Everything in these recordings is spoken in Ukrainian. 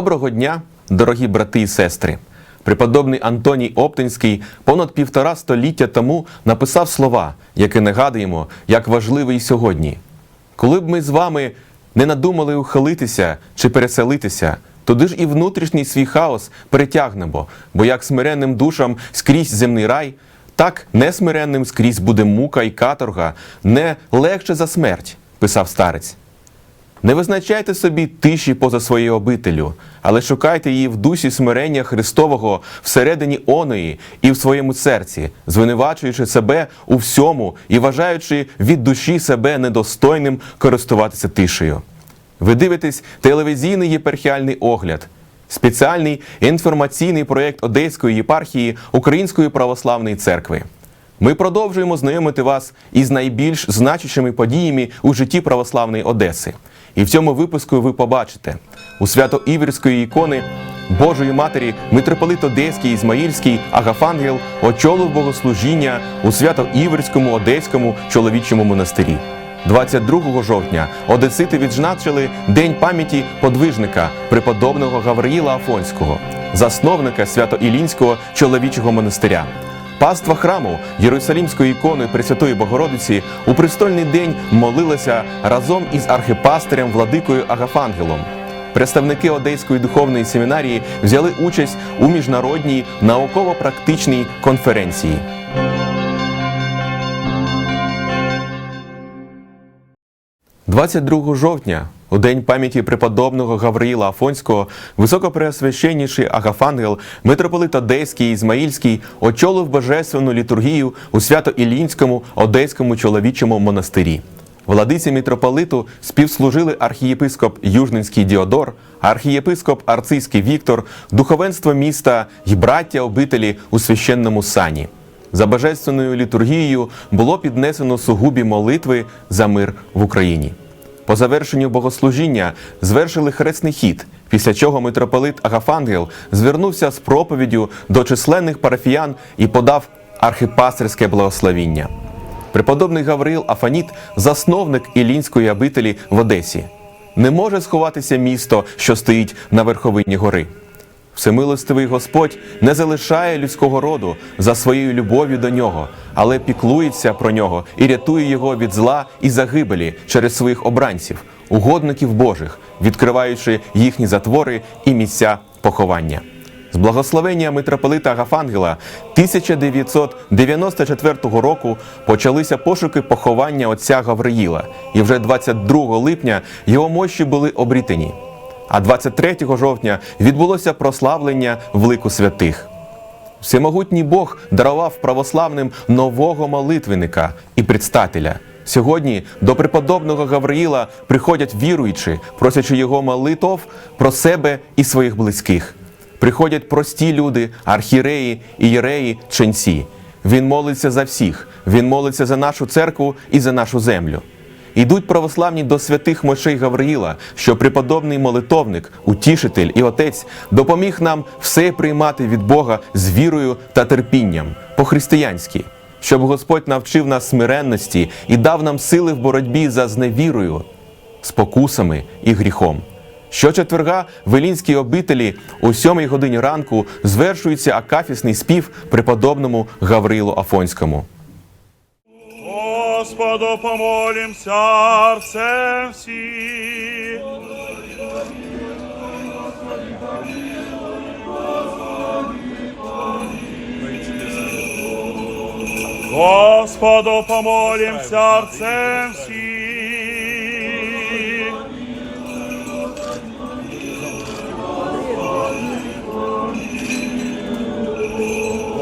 Доброго дня, дорогі брати і сестри. Преподобний Антоній Оптинський понад півтора століття тому написав слова, які нагадуємо, як важливий сьогодні. Коли б ми з вами не надумали ухилитися чи переселитися, туди ж і внутрішній свій хаос перетягнемо, бо як смиренним душам скрізь земний рай, так несмиренним скрізь буде мука і каторга, не легше за смерть, писав старець. Не визначайте собі тиші поза своєю обителю, але шукайте її в дусі смирення Христового всередині оної і в своєму серці, звинувачуючи себе у всьому і вважаючи від душі себе недостойним користуватися тишею. Ви дивитесь телевізійний єпархіальний огляд, спеціальний інформаційний проєкт Одеської єпархії Української православної церкви. Ми продовжуємо знайомити вас із найбільш значущими подіями у житті православної Одеси. І в цьому випуску ви побачите у свято-іврської ікони Божої Матері митрополит Одеський Ізмаїльський Агафангел очолив богослужіння у свято-іврському Одеському чоловічому монастирі. 22 жовтня одесити відзначили День пам'яті подвижника преподобного Гавриїла Афонського, засновника Свято-Ілінського чоловічого монастиря. Паства храму Єрусалімської ікони Пресвятої Богородиці у престольний день молилася разом із архипастирем Владикою Агафангелом. Представники Одеської духовної семінарії взяли участь у міжнародній науково-практичній конференції. – 22 жовтня, у день пам'яті преподобного Гавриїла Афонського, високопреосвященніший Агафангел, митрополит Одеський Ізмаїльський очолив божественну літургію у Свято-Ілінському Одеському чоловічому монастирі. Владиці митрополиту співслужили архієпископ Южненський Діодор, архієпископ Арцийський Віктор, духовенство міста й браття обителі у священному сані. За божественною літургією було піднесено сугубі молитви за мир в Україні. По завершенню богослужіння звершили хресний хід, після чого митрополит Агафангел звернувся з проповіддю до численних парафіян і подав архипастерське благословіння. Преподобний Гавриїл Афаніт, засновник Ілінської обителі в Одесі. Не може сховатися місто, що стоїть на верховині гори. Всемилостивий Господь не залишає людського роду за своєю любов'ю до нього, але піклується про нього і рятує його від зла і загибелі через своїх обранців, угодників Божих, відкриваючи їхні затвори і місця поховання. З благословення митрополита Агафангела 1994 року почалися пошуки поховання отця Гавриїла, і вже 22 липня його мощі були обрітені. А 23 жовтня відбулося прославлення в лику святих. Всемогутній Бог дарував православним нового молитвенника і предстателя. Сьогодні до преподобного Гавриїла приходять віруючі, просячи його молитов про себе і своїх близьких. Приходять прості люди, архіреї, ієреї, ченці. Він молиться за всіх. Він молиться за нашу церкву і за нашу землю. Ідуть православні до святих мощей Гавриїла, що преподобний молитовник, утішитель і отець допоміг нам все приймати від Бога з вірою та терпінням по-християнськи, щоб Господь навчив нас смиренності і дав нам сили в боротьбі за зневірою, спокусами і гріхом. Щочетверга в Елінській обителі о сьомій годині ранку звершується акафісний спів преподобному Гаврилу Афонському. Господу помолим сердцем всі. Господу помолим сердцем всі.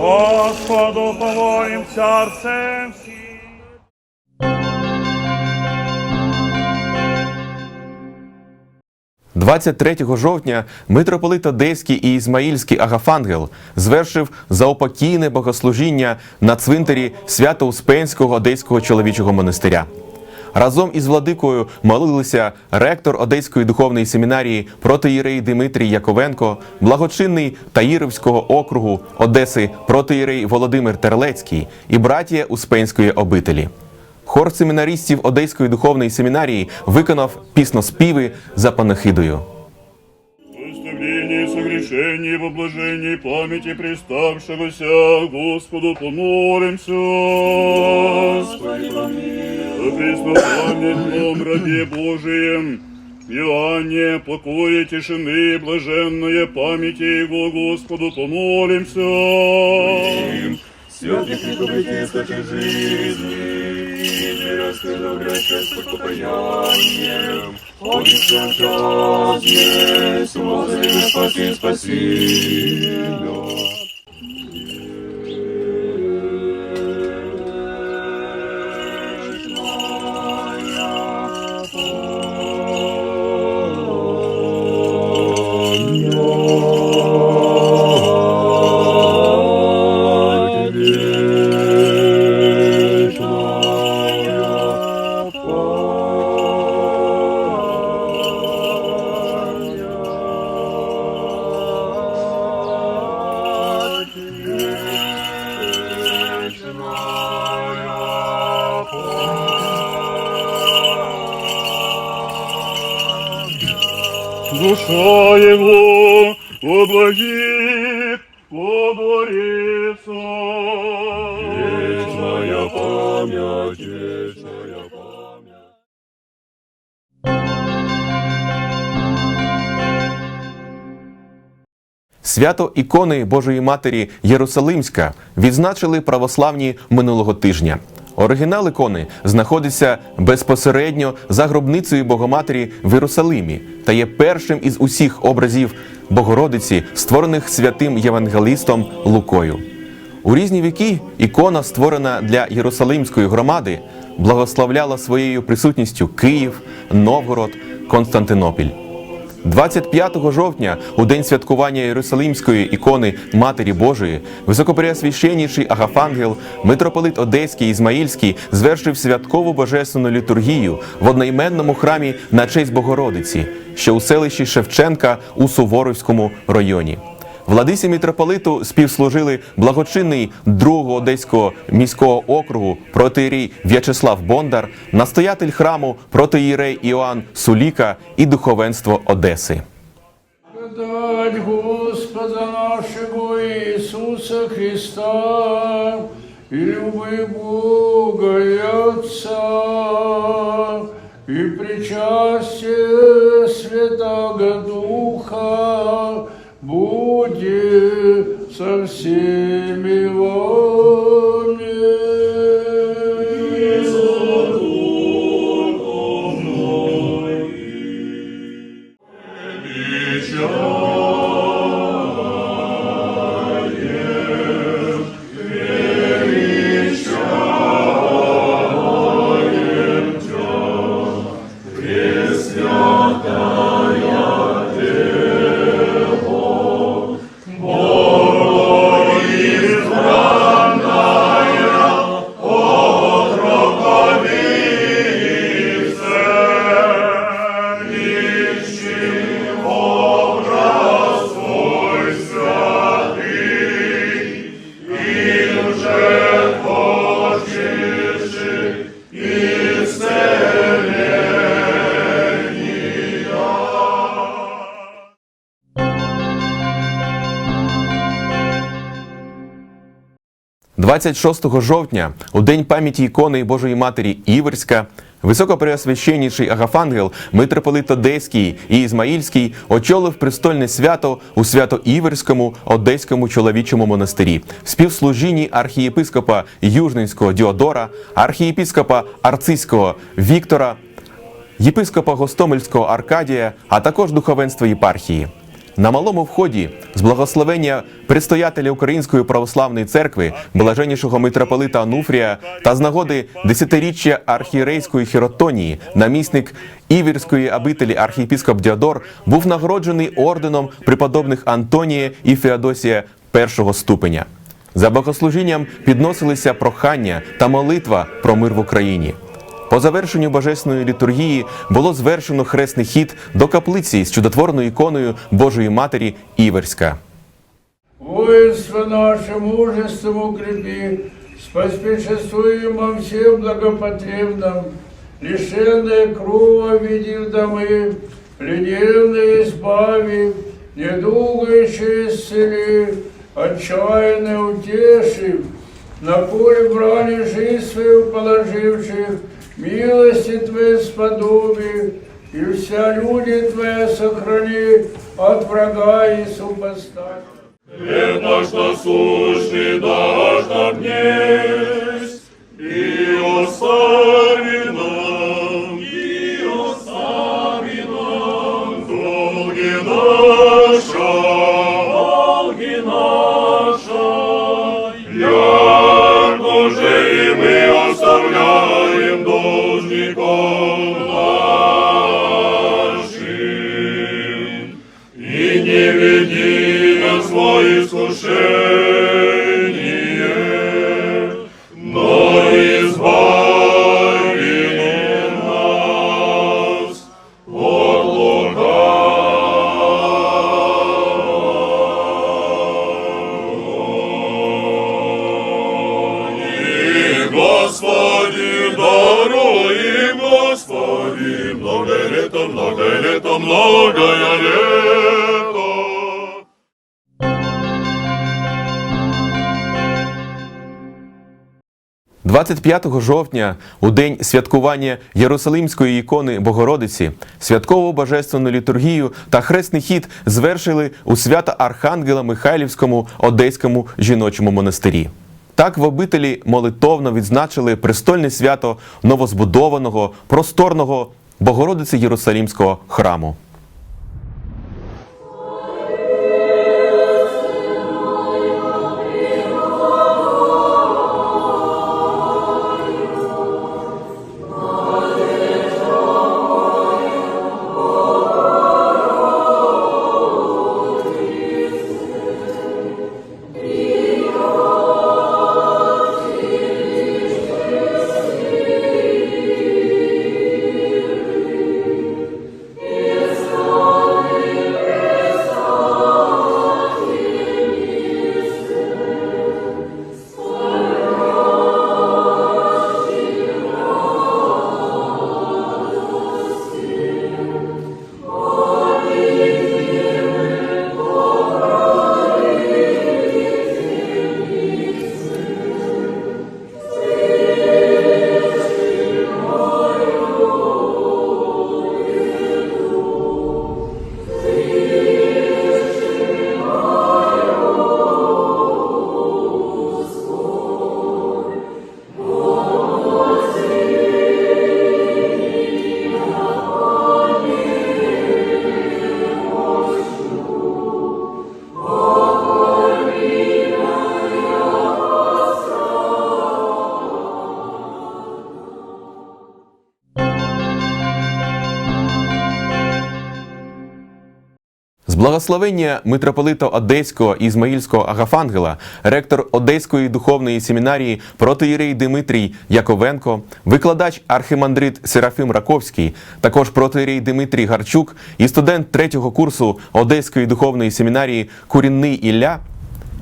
Господу помолим сердцем всі. – 23 жовтня митрополит Одеський і Ізмаїльський Агафангел звершив заупокійне богослужіння на цвинтарі Свято-Успенського Одеського чоловічого монастиря. Разом із владикою молилися ректор Одеської духовної семінарії протиєрей Дмитрій Яковенко, благочинний Таїровського округу Одеси протиєрей Володимир Терлецький і братія Успенської обителі. Хор семінаристів Одеської духовної семінарії виконав пісноспіви за панахидою. Уступи утешении и в блажении памяти приставшегося Господу помолимся. Господи, помилуй. О преснопамятном раде Божием, Иоанне, покое тишины, блаженная памяти Его, Господу помолимся. Святых и добрых искати жизни, и мирской добрейшей с покаянием, Отче час есть, возле спаси, спаси меня. Душа его облагит, водворится. Вечная память, вечная память. Свято ікони Божої Матері Єрусалимська відзначили православні минулого тижня. Оригінал ікони знаходиться безпосередньо за гробницею Богоматері в Єрусалимі та є першим із усіх образів Богородиці, створених святим євангелістом Лукою. У різні віки ікона, створена для Єрусалимської громади, благословляла своєю присутністю Київ, Новгород, Константинопіль. 25 жовтня, у день святкування Єрусалимської ікони Матері Божої, високопреосвященніший Агафангел, митрополит Одеський Ізмаїльський звершив святкову божественну літургію в одноіменному храмі на честь Богородиці, що у селищі Шевченка у Суворовському районі. Владисі митрополиту співслужили благочинний другого одеського міського округу протиєрій В'ячеслав Бондар, настоятель храму протиєрей Іоанн Суліка і духовенство Одеси. Благодать Господа нашего Иисуса Христа и любви Бога и Отца и причастие Святого Духа будет со всеми 26 жовтня, у день пам'яті ікони Божої Матері Іверська, високопреосвященніший Агафангел, митрополит Одеський і Ізмаїльський очолив престольне свято у свято-Іверському Одеському чоловічому монастирі в співслужінні архієпископа Южненського Діодора, архієпископа Арцизького Віктора, єпископа Гостомельського Аркадія, а також духовенства єпархії. На малому вході з благословення предстоятеля Української православної церкви, блаженнішого митрополита Ануфрія та з нагоди десятиріччя архієрейської хіротонії, намісник Івірської обителі архієпископ Діодор був нагороджений орденом преподобних Антонія і Феодосія першого ступеня. За богослужінням підносилися прохання та молитва про мир в Україні. По завершенню божественної літургії було звершено хресний хід до каплиці з чудотворною іконою Божої Матері Іверська. Воинство наше мужеством укрепи, споспешествуем во всем благопотребном, лишенные крова веди в домы, плененные избави, недугающие исцели, отчаянно утешив, на поле брани жизнь свою положивших, милости Твоей сподоби, и вся люди Твоя сохрани от врага и супостата. Хлеб наш насущный дашь нам есть, и остави не веди нас во искушение, 25 жовтня, у день святкування Єрусалимської ікони Богородиці, святкову божественну літургію та хресний хід звершили у свято Архангела Михайлівському Одеському жіночому монастирі. Так в обителі молитовно відзначили престольне свято новозбудованого просторного Богородиці Єрусалимського храму. Благословення митрополита Одеського Ізмаїльського Агафангела, ректор Одеської духовної семінарії протиєрей Димитрій Яковенко, викладач архимандрит Серафим Раковський, також протиєрей Димитрій Гарчук і студент третього курсу Одеської духовної семінарії Курінний Ілля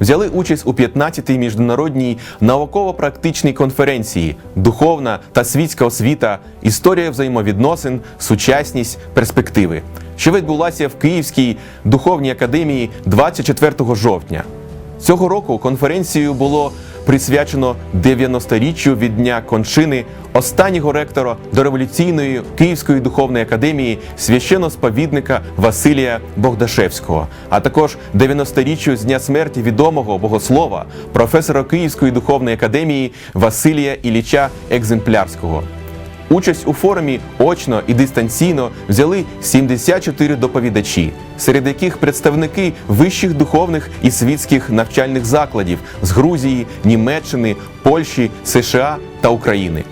взяли участь у 15-й міжнародній науково-практичній конференції Духовна та світська освіта, історія взаємовідносин, сучасність, перспективи, що відбулася в Київській духовній академії 24 жовтня. Цього року конференцію було присвячено 90-річчю від дня кончини останнього ректора дореволюційної Київської духовної академії священносповідника Василія Богдашевського, а також 90-річчю з дня смерті відомого богослова, професора Київської духовної академії Василія Ілліча Екземплярського. Участь у форумі очно і дистанційно взяли 74 доповідачі, серед яких представники вищих духовних і світських навчальних закладів з Грузії, Німеччини, Польщі, США та України.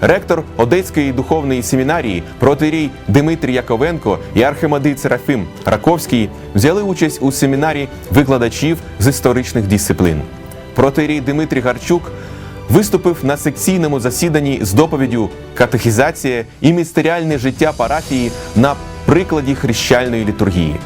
Ректор Одеської духовної семінарії протирій Дмитрій Яковенко і архимадит Серафим Раковський взяли участь у семінарі викладачів з історичних дисциплін. Протирій Дмитрій Гарчук виступив на секційному засіданні з доповіддю Катехізація і містеріальне життя парафії на прикладі хрещальної літургії.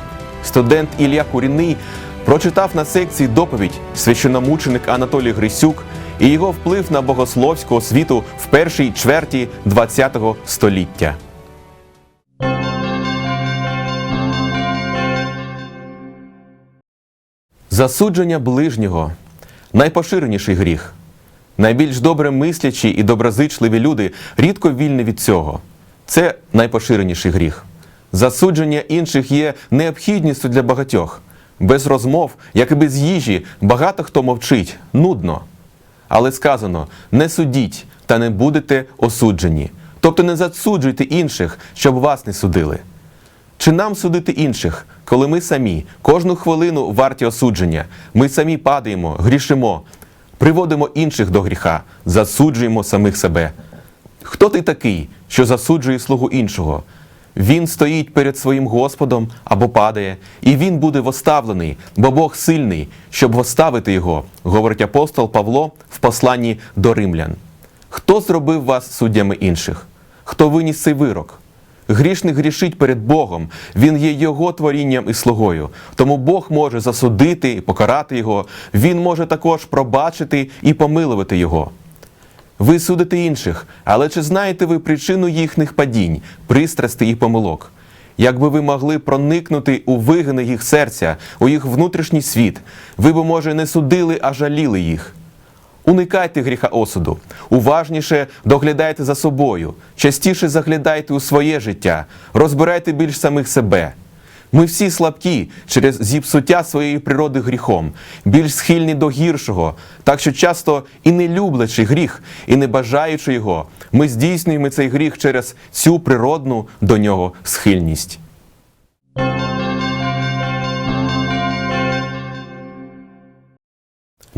Студент Ілля Курінний прочитав на секції доповідь священомученик Анатолій Грисюк і його вплив на богословську освіту в першій чверті ХХ століття. Засудження ближнього найпоширеніший гріх. Найбільш добре мислячі і доброзичливі люди рідко вільні від цього. Це найпоширеніший гріх. Засудження інших є необхідністю для багатьох. Без розмов, як і без їжі, багато хто мовчить, нудно. Але сказано: не судіть та не будете осуджені. Тобто не засуджуйте інших, щоб вас не судили. Чи нам судити інших, коли ми самі кожну хвилину варті осудження, ми самі падаємо, грішимо, приводимо інших до гріха, засуджуємо самих себе? Хто ти такий, що засуджує слугу іншого? Він стоїть перед своїм Господом або падає, і він буде воставлений, бо Бог сильний, щоб воставити його, говорить апостол Павло в посланні до римлян. Хто зробив вас суддями інших? Хто виніс цей вирок? Грішник грішить перед Богом, він є його творінням і слугою. Тому Бог може засудити і покарати його, він може також пробачити і помилувати його. Ви судите інших, але чи знаєте ви причину їхніх падінь, пристрастей і помилок? Якби ви могли проникнути у вигини їх серця, у їх внутрішній світ, ви б, може, не судили, а жаліли їх. Уникайте гріха осуду, уважніше доглядайте за собою, частіше заглядайте у своє життя, розбирайте більш самих себе. Ми всі слабкі через зіпсуття своєї природи гріхом, більш схильні до гіршого, так що часто і не люблячи гріх, і не бажаючи його, ми здійснюємо цей гріх через цю природну до нього схильність.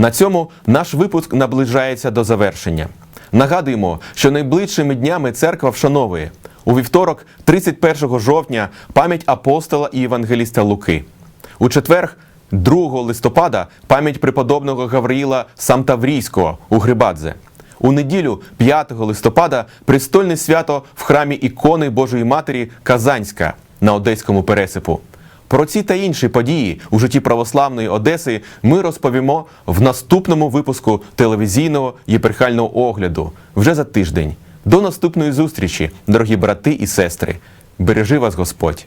На цьому наш випуск наближається до завершення. Нагадуємо, що найближчими днями церква вшановує у вівторок, 31 жовтня, пам'ять апостола і євангеліста Луки. У четверг, 2 листопада, пам'ять преподобного Гавриїла Самтаврійського у Грибадзе. У неділю, 5 листопада, престольне свято в храмі ікони Божої Матері Казанська на Одеському пересипу. Про ці та інші події у житті православної Одеси ми розповімо в наступному випуску телевізійного єпархіального огляду вже за тиждень. До наступної зустрічі, дорогі брати і сестри. Бережи вас Господь!